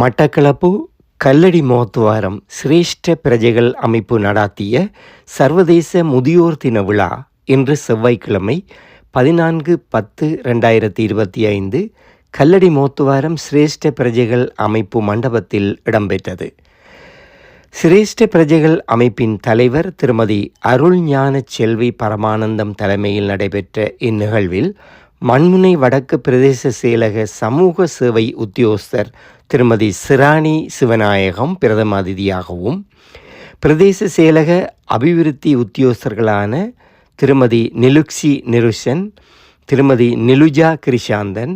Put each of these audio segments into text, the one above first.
மட்டக்களப்பு கல்லடி மோத்துவாரம் சிரேஷ்ட பிரஜைகள் அமைப்பு நடாத்திய சர்வதேச முதியோர் தின விழா இன்று செவ்வாய்க்கிழமை பதினான்கு பத்து ரெண்டாயிரத்தி இருபத்தி ஐந்து கல்லடி மோத்துவாரம் சிரேஷ்ட பிரஜைகள் அமைப்பு மண்டபத்தில் இடம்பெற்றது. சிரேஷ்ட பிரஜைகள் அமைப்பின் தலைவர் திருமதி அருள் ஞான செல்வி பரமானந்தம் தலைமையில் நடைபெற்ற இந்நிகழ்வில் மண்முனை வடக்கு பிரதேச செயலக சமூக சேவை உத்தியோகஸ்தர் திருமதி சிராணி சிவநாயகம் பிரதம அதிதியாகவும் பிரதேச செயலக அபிவிருத்தி உத்தியோகஸ்தர்களான திருமதி நிலுக்ஷி நிருஷன் திருமதி நிலுஜா கிரிஷாந்தன்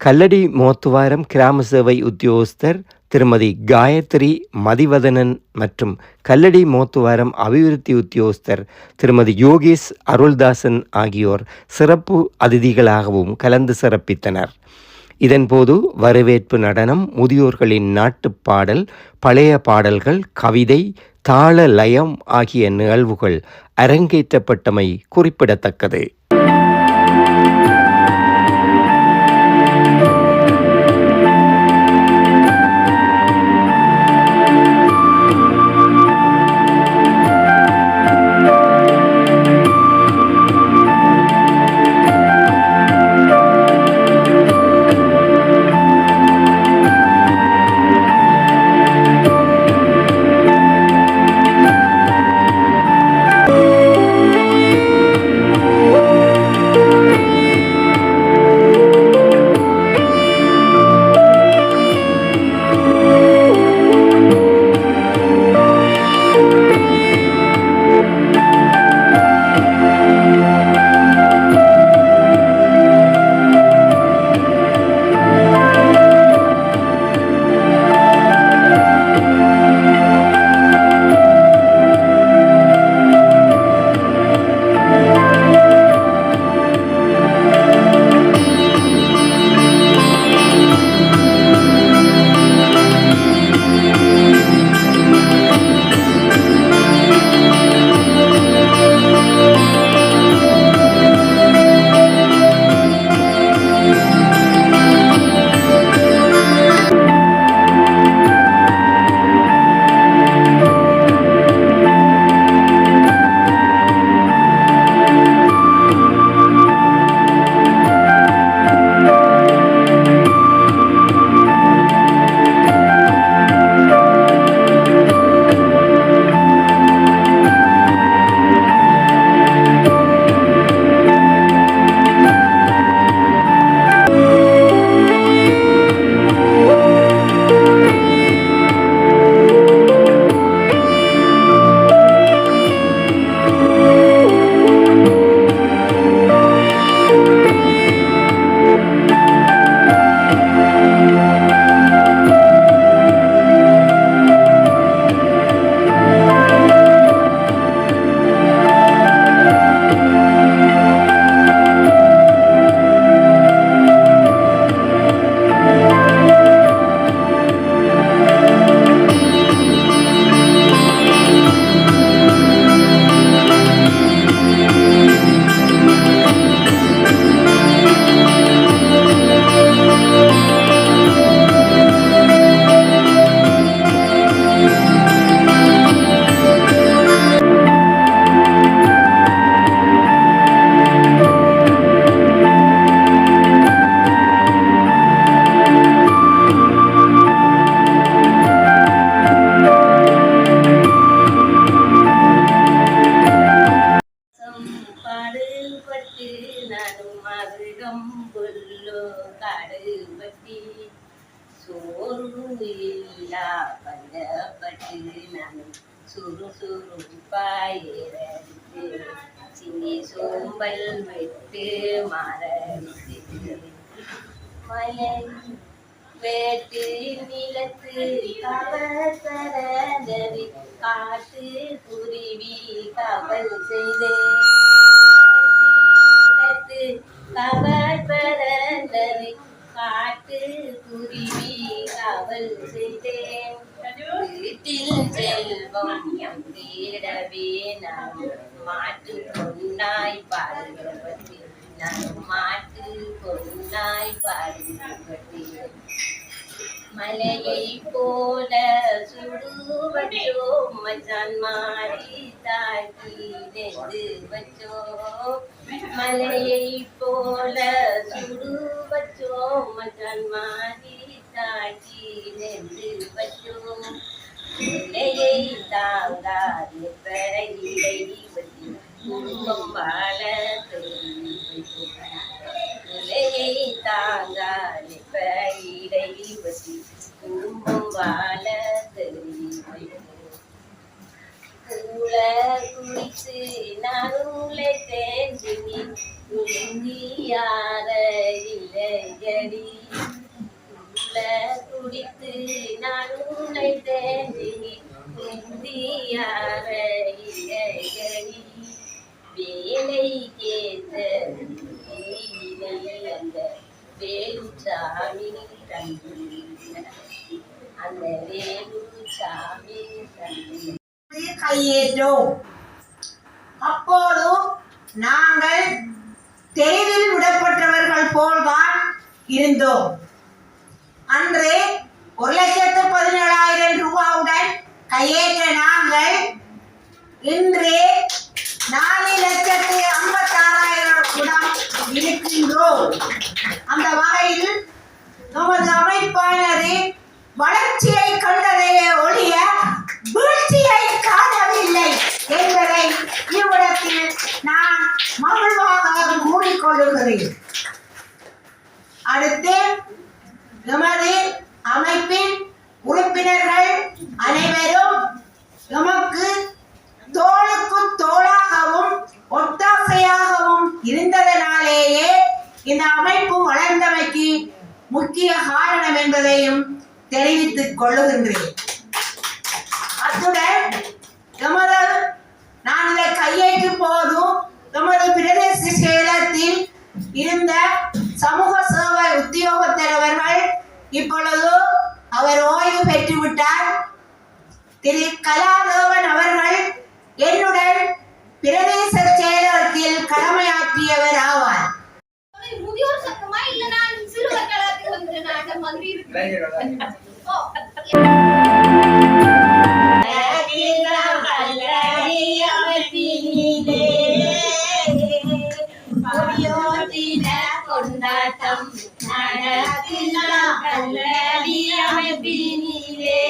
கல்லடி மோத்துவாரம் கிராம சேவை உத்தியோகஸ்தர் திருமதி காயத்ரி மதிவதனன் மற்றும் கல்லடி மோத்துவாரம் அபிவிருத்தி உத்தியோகஸ்தர் திருமதி யோகேஷ் அருள்தாசன் ஆகியோர் சிறப்பு அதிதிகளாகவும் கலந்து சிறப்பித்தனர். இதன்போது வரவேற்பு நடனம் முதியோர்களின் நாட்டுப் பாடல் பழைய பாடல்கள் கவிதை தாள லயம் ஆகிய நிகழ்வுகள் அரங்கேற்றப்பட்டமை குறிப்பிடத்தக்கது. மயன் வேட்டு நிலத்து கவசரதவி காட்டு குருவி கவல் செய்தே. நிலத்து கவல் பரந்தது காட்டு குருவி கவல் செய்தேன் வீட்டில் செல்வம் தேடவே நாம். மாட்டு பொன்னாய் பாடுபட்டு நான் மாட்டு பொன்னாய் மலையை போல சுடுவச்சோ மச்சான் மாறி தாக்கி நெஞ்சு வச்சோம். மலையை போல சுடுவச்சோ மச்சான் மாறி தாக்கி நெஞ்சு வச்சோம் இலையை தாங்காது பெறையிலை வச்சு குடும்பம் வாழ இலையை தாங்காது வசி குடும்பம் வாழ தோல்வி வைக்கும். நான் குடித்து தேர்ந்து நீ யார இல்லையடி உள்ள குடித்து நான் உன்னை தேடி வேலை கேட்ட அந்த வேலுச்சாமி தந்தி அந்த வேலுச்சாமி தந்தி கையேற்றோம். அப்போதும் நாங்கள் தெருவில் விடப்பட்டவர்கள் போல்தான் இருந்தோம். அன்று ஒரு லட்சத்து பதினேழாயிரம் ரூபாவுடன் கையேற்ற நாங்கள் இன்று நாலு லட்சத்து ஐம்பத்தாறாயிரம் இருக்கின்றோம். அந்த வகையில் நமது அமைப்பானது வளர்ச்சியை கண்டதையே ஒழிய வீழ்ச்சியை காணவில்லை என்பதை இவ்விடத்தில் நான் மகிழ்வாக கூறிக்கொள்கிறேன். அடுத்து நமது சமூக சேவை உத்தியோகத்தரவர்கள் இப்பொழுது அவர் ஓய்வு பெற்றுவிட்டார் திரு கலாதேவன் அவர்கள் என்னுடன் பிரதேச செயலகத்தில் கடமையாற்றியவர் ஆவார் முதியோர் சங்கமா இல்ல நான் சிறுவர் கலாத்துக்கு வந்துட்டேன் அந்த மாதிரி இருக்கு ஓ, கொண்டாட்டம் கல்லடி அமைப்பினிலே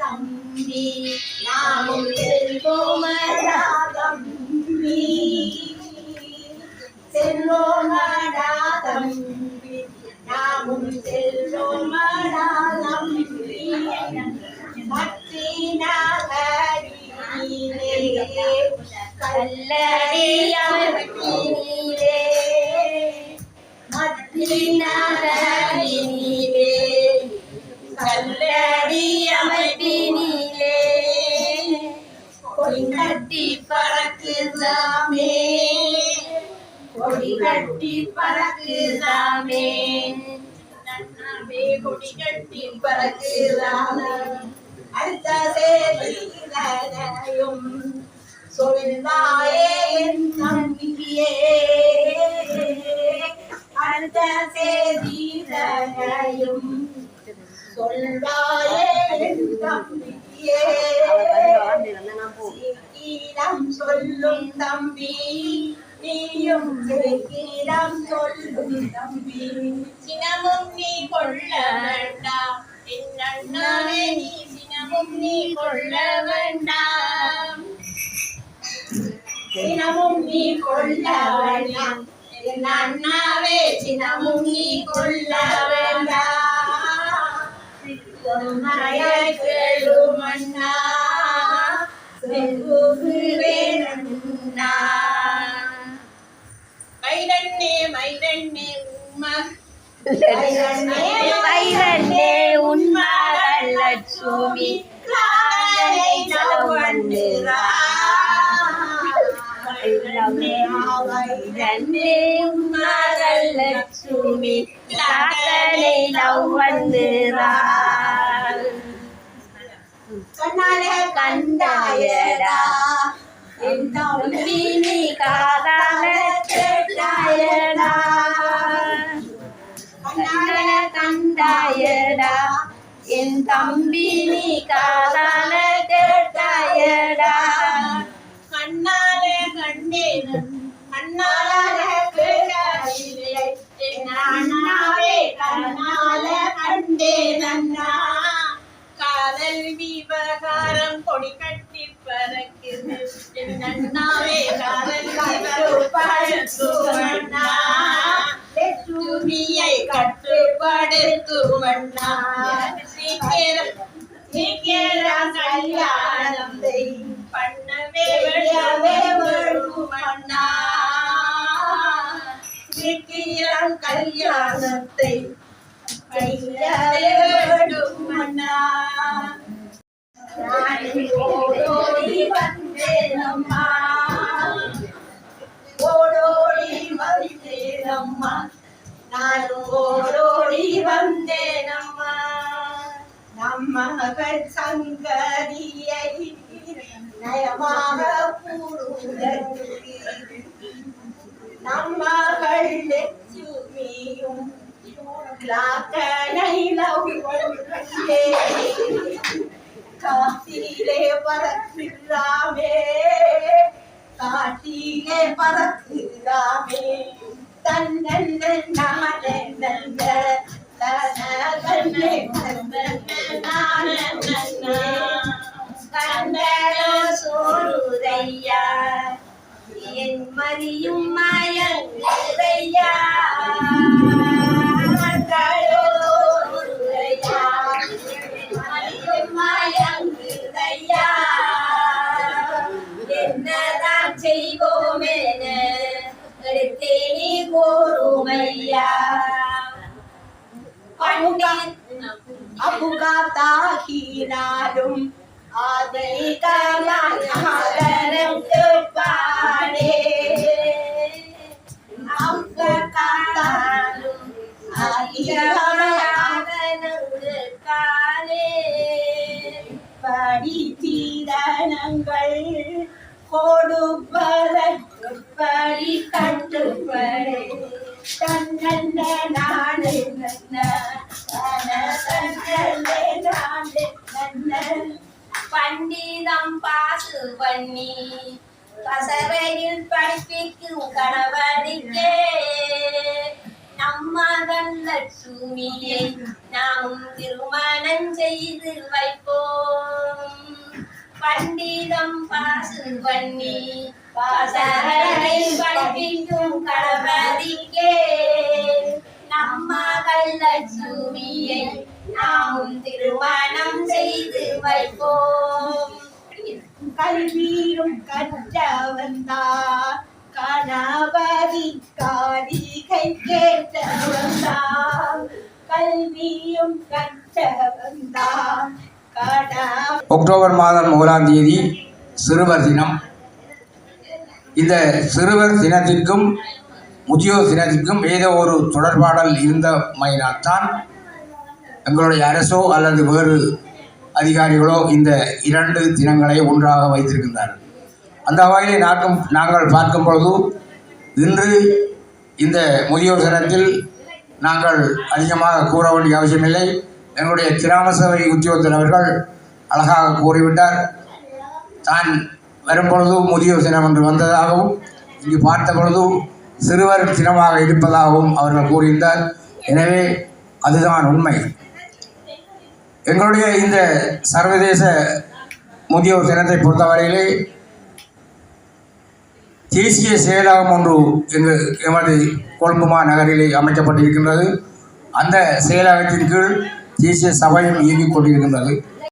தம்பி நாமும் தம்பி தம்பி நாமும் செல்வோமடா கல்லடி அமைப்பினிலே கொடி கட்டி பறக்குதாமே கொடி கட்டி பறக்குதாமே நன்னாவே கொடி கட்டி சொல்வாயே என் நம்பிக்கையே அடுத்த சேதியும் சொல்வாயே என் நம்பிக்கையே சீக்கிரம் சொல்லும் தம்பி. நீயும் சீக்கிரம் சொல்லும் தம்பி சினமும் நீ கொள்ள வேண்டாம் என் அண்ணாவே நீ சினமும் நீ கொள்ள வேண்டாம் தினமும் நீ கொள்ள வேண்டாம் என் அண்ணாவே தினமும் நீ கொள்ள வேண்டாம் கேளும் அண்ணா செல்லுகிறேன் அண்ணா மைதண்ணே மைதண்ணே உம்மா. வைரண்ணே உன் மகள் லட்சுமி காலை நலவண்டுரா வைரண்ணே உன் மகள் லட்சுமி காலை நவண்டுரா கண்ணால கண்டாயடா. என் தம்பி நீ காதால கேட்டாயடா கண்ணால கண்டாயடா. என் தம்பி நீ காதால கேட்டாயடா. கண்ணால கண்டேன் கண்ணால கேட்டாயில்லை என் அண்ணாவே கண்ணால கண்டேன் அண்ணா காதல் விவகாரம் கொடி கட்டி பறக்குது என் அண்ணாவே காதல் கட்டுப்படுத்தும் கட்டுப்படுத்தும் அண்ணா சீக்கிரம் சீக்கிரம் கல்யாணம் பண்ணவே வேண்டவே அண்ணா சீக்கிரம் கல்யாணத்தை நம்மகள் சங்கரியை நயமாக கூறுதற்கு நம்மகள் லட்சுமியும் லாக்கனை லவ் காட்டிலே பறக்குறாமே. காட்டிலே பறக்குறாமே. தன்னன் நானே நந்த தனே கண்டோ சோறுதையா என் மதியும் மயங்குதையா அபுகாத்தாகினாலும் அதை கலாச்சாரம் கேட்பானே அங்கத்தாலும் அதிகாரே படி தீரணங்கள் கொடுப்பதற்கு படி கட்டுப்படே தன்னன்ன நாடு பாசு பண்ணி பசறையில் படிப்பிக்கும் கணவனுக்கே நம்மகன் லட்சுமியை நாமும் திருமணம் செய்து வைப்போம் பண்டிதம் பாசு பண்ணி பசறையில் படிப்பிக்கும் கணவனுக்கே நம்மகள் லட்சுமியை நாமும் திருமணம் செய்து வைப்போம் கல்வியும் கற்றவன்தான் கணவரி காரிகை கேட்டவன்தான் கல்வியும் கற்றவன்தான் அக்டோபர் மாதம் முதலாம் தேதி சிறுவர் தினம். இந்த சிறுவர் தினத்திற்கும் முதியோர் தினத்திற்கும் ஏதோ ஒரு தொடர்பாடல் இருந்தமையினால்தான் எங்களுடைய அரசோ அல்லது வேறு அதிகாரிகளோ இந்த இரண்டு தினங்களை ஒன்றாக வைத்திருக்கின்றார்கள். அந்த வகையிலே நாக்கும் நாங்கள் பார்க்கும் பொழுது இன்று இந்த முதியோர் தினத்தில் நாங்கள் அதிகமாக கூற வேண்டிய அவசியமில்லை. எங்களுடைய கிராம சபை உத்தியோகத்தர் அவர்கள் அழகாக கூறிவிட்டார். தான் வரும்பொழுது முதியோர் தினம் என்று வந்ததாகவும் இங்கு பார்த்த பொழுது சிறுவர் தினமாக இருப்பதாகவும் அவர்கள் கூறியிருந்தார். எனவே அதுதான் உண்மை. எங்களுடைய இந்த சர்வதேச முதியோர் தினத்தை பொறுத்தவரையிலே தேசிய செயலகம் ஒன்று எங்கள் எமது கொழும்பு மாநகரிலே அமைக்கப்பட்டிருக்கின்றது. அந்த செயலகத்தின் கீழ் தேசிய சபையும் இயங்கிக் கொண்டிருக்கின்றது.